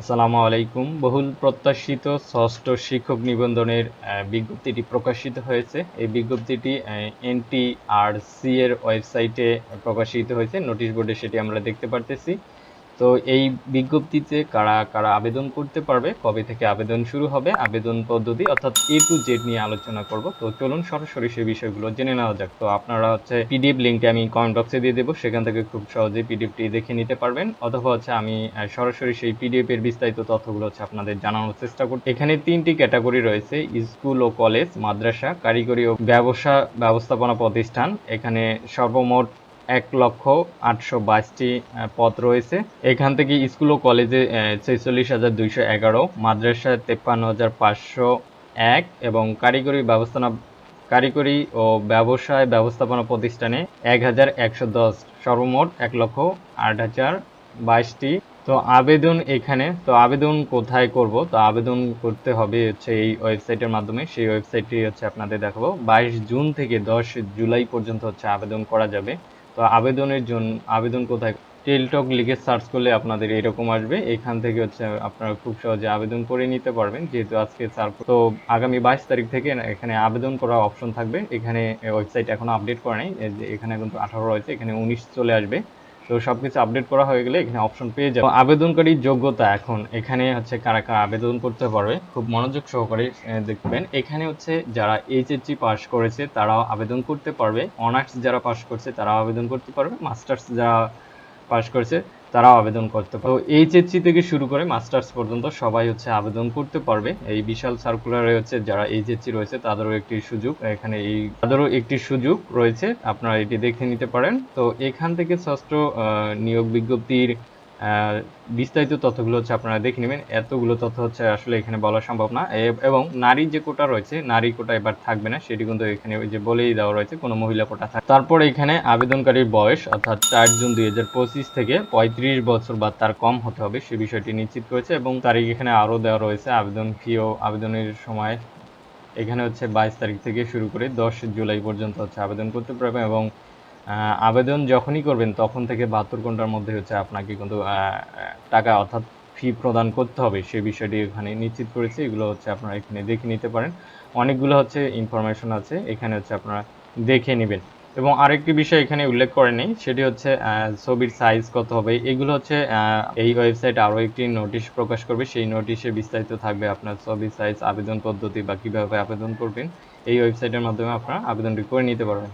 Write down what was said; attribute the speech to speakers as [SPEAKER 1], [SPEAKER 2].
[SPEAKER 1] আসসালামু আলাইকুম। বহুল প্রত্যাশিত ষষ্ঠ শিক্ষক নিবন্ধনের বিজ্ঞপ্তিটি প্রকাশিত হয়েছে। এই বিজ্ঞপ্তিটি এনটিআরসি এর ওয়েবসাইটে প্রকাশিত হয়েছে। নোটিশ বোর্ডে সেটি আমরা দেখতে পারতেছি। তো এই বিজ্ঞপ্তিতে কারা কারা আবেদন করতে পারবে, কবে থেকে আবেদন শুরু হবে, আবেদন পদ্ধতি অর্থাৎ এ টু জেড নিয়ে আলোচনা করব। তো চলুন সরাসরি সেই বিষয়গুলো জেনে নেওয়া যাক। তো আপনারা হচ্ছে পিডিএফ লিঙ্কটি আমি কমেন্ট বক্সে দিয়ে দেবো, সেখান থেকে খুব সহজে পিডিএফটি দেখে নিতে পারবেন। অথবা হচ্ছে আমি সরাসরি সেই পিডিএফ এর বিস্তারিত তথ্যগুলো হচ্ছে আপনাদের জানানোর চেষ্টা করব। এখানে তিনটি ক্যাটাগরি রয়েছে, স্কুল ও কলেজ, মাদ্রাসা, কারিগরি ও ব্যবসা, ব্যবস্থাপনা প্রতিষ্ঠান। এখানে সর্বমোট এক লক্ষ আটশো বাইশটি পদ রয়েছে। এখান থেকে স্কুল ও কলেজে ছেচল্লিশ হাজার দুইশো এগারো মাদ্রাসায় তেপ্পান্ন হাজার পাঁচশো এক এবং কারিগরি ব্যবস্থাপনা, কারিগরি ও ব্যবসায় ব্যবস্থাপনা প্রতিষ্ঠানে এক হাজার একশো দশ, সর্বমোট এক লক্ষ আট হাজার বাইশটি। তো আবেদন এখানে, তো আবেদন কোথায় করব? তো আবেদন করতে হবে হচ্ছে এই ওয়েবসাইটের মাধ্যমে। সেই ওয়েবসাইটটি হচ্ছে আপনাদের দেখাবো। বাইশ জুন থেকে দশ জুলাই পর্যন্ত হচ্ছে আবেদন করা যাবে। তো আবেদনের জন্য, আবেদন কোথায়? টেলটক লিখে সার্চ করলে আপনাদের এরকম আসবে। এখান থেকে হচ্ছে আপনারা খুব সহজে আবেদন করে নিতে পারবেন, যেহেতু আজকে স্যার তো আগামী বাইশ তারিখ থেকে এখানে আবেদন করার অপশন থাকবে। এখানে ওয়েবসাইট এখনও আপডেট করা নেই। এখানে কিন্তু আঠারো রয়েছে, এখানে উনিশ চলে আসবে। তো সব কিছু আপডেট করা হয়ে গেলে এখানে অপশন পেয়ে যাবে আবেদনকারীর যোগ্যতা এখন এখানে হচ্ছে কারা কারা আবেদন করতে পারবে, খুব মনোযোগ সহকারে দেখবেন। এখানে হচ্ছে যারা এইচএসসি পাস করেছে তারাও আবেদন করতে পারবে। অনার্স যারা পাস করছে তারাও আবেদন করতে পারবে। মাস্টার্স যারা পাস করেছে তারাও আবেদন করতে পারবে। তো এইচএসসি থেকে শুরু করে মাস্টার্স পর্যন্ত সবাই হচ্ছে আবেদন করতে পারবে। এই বিশাল সার্কুলারে হচ্ছে যারা এইচএসসি রয়েছে, তাদেরও একটি সুযোগ। এখানে এই তাদেরও একটি সুযোগ রয়েছে। আপনারা এটি দেখে নিতে পারেন। তো এখান থেকে ষষ্ঠ নিয়োগ বিজ্ঞপ্তির বিস্তারিত তথ্যগুলো হচ্ছে আপনারা দেখে নেবেন। এতগুলো তথ্য হচ্ছে আসলে এখানে বলা সম্ভব না। এবং নারী যে কোটা রয়েছে, নারী কোটা এবার থাকবে না, সেটি কিন্তু এখানে যে বলেই দেওয়া রয়েছে, কোনো মহিলা কোটা থাকবে তারপর এখানে আবেদনকারীর বয়স, অর্থাৎ চার জুন দুই পঁচিশ থেকে পঁয়ত্রিশ বছর বা তার কম হতে হবে, সে বিষয়টি নিশ্চিত করেছে। এবং তারিখ এখানে আরও দেওয়া রয়েছে, আবেদন ফি ও আবেদনের সময় এখানে হচ্ছে বাইশ তারিখ থেকে শুরু করে দশ জুলাই পর্যন্ত হচ্ছে আবেদন করতে পারবেন। এবং আবেদন যখনই করবেন, তখন থেকে বাহাত্তর ঘণ্টার মধ্যে হচ্ছে আপনাকে কিন্তু টাকা অর্থাৎ ফি প্রদান করতে হবে। সেই বিষয়টি এখানে নিশ্চিত করেছে। এগুলো হচ্ছে আপনারা এখানে দেখে নিতে পারেন। অনেকগুলো হচ্ছে ইনফরমেশন আছে। এখানে হচ্ছে আপনারা দেখে নেবেন। এবং আরেকটি বিষয় এখানে উল্লেখ করে নেই, সেটি হচ্ছে ছবির সাইজ কত হবে? এগুলো হচ্ছে এই ওয়েবসাইট আরও একটি নোটিশ প্রকাশ করবে। সেই নোটিশে বিস্তারিত থাকবে আপনার ছবির সাইজ আবেদন পদ্ধতি বা কীভাবে আবেদন করবেন। এই ওয়েবসাইটের মাধ্যমে আপনারা আবেদনটি করে নিতে পারবেন।